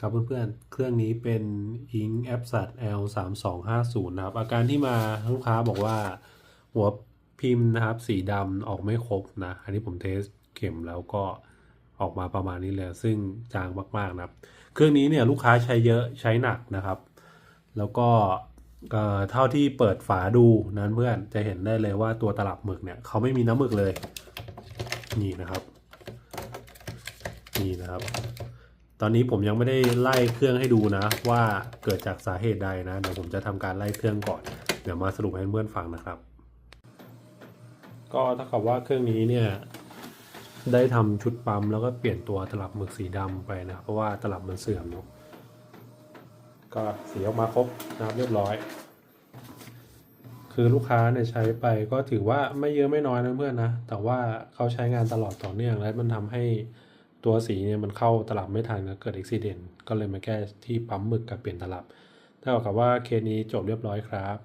ครับเพื่อนๆ เครื่องนี้เป็น Ink a p s a t L 3 2 5 0นะครับ อาการที่มาลูกค้าบอกว่า หัวพิมพ์นะครับ สีดำออกไม่ครบนะ อันนี้ผมเทสเข็มแล้วก็ออกมาประมาณนี้เลยซึ่งจางมากๆนะครับ เครื่องนี้เนี่ยลูกค้าใช้เยอะใช้หนักนะครับ แล้วก็เอ่อเท่าที่เปิดฝาดูนั้นเพื่อนจะเห็นได้เลยว่าตัวตลับหมึกเนี่ยเขาไม่มีน้ำหมึกเลย นี่นะครับ นี่นะครับ ตอนนี้ผมยังไม่ได้ไล่เครื่องให้ดูนะ ว่าเกิดจากสาเหตุใดนะเดี๋ยวผมจะทำการไล่เครื่องก่อน เดี๋ยวมาสรุปให้เพื่อนฟังนะครับ ก็ถ้ากับว่าเครื่องนี้เนี่ยได้ทำชุดปั๊มแล้วก็เปลี่ยนตัวตลับหมึกสีดำไปนะเพราะว่าตลับมันเสื่อมเนอะก็สีออกมาครบนะครับเรียบร้อย คือลูกค้าเนี่ยใช้ไปก็ถือว่าไม่เยอะไม่น้อยนะเพื่อนนะแต่ว่าเขาใช้งานตลอดต่อเนื่องแล้วมันทำให้ ตัวสีเนี่ยมันเข้าตลับไม่ทันก็เกิดอุบิเหตุก็เลยมาแก้ที่ปั๊มหมึกกับเปลี่ยนตลับเท่ากับว่าเคสนี้จบเรียบร้อยครับ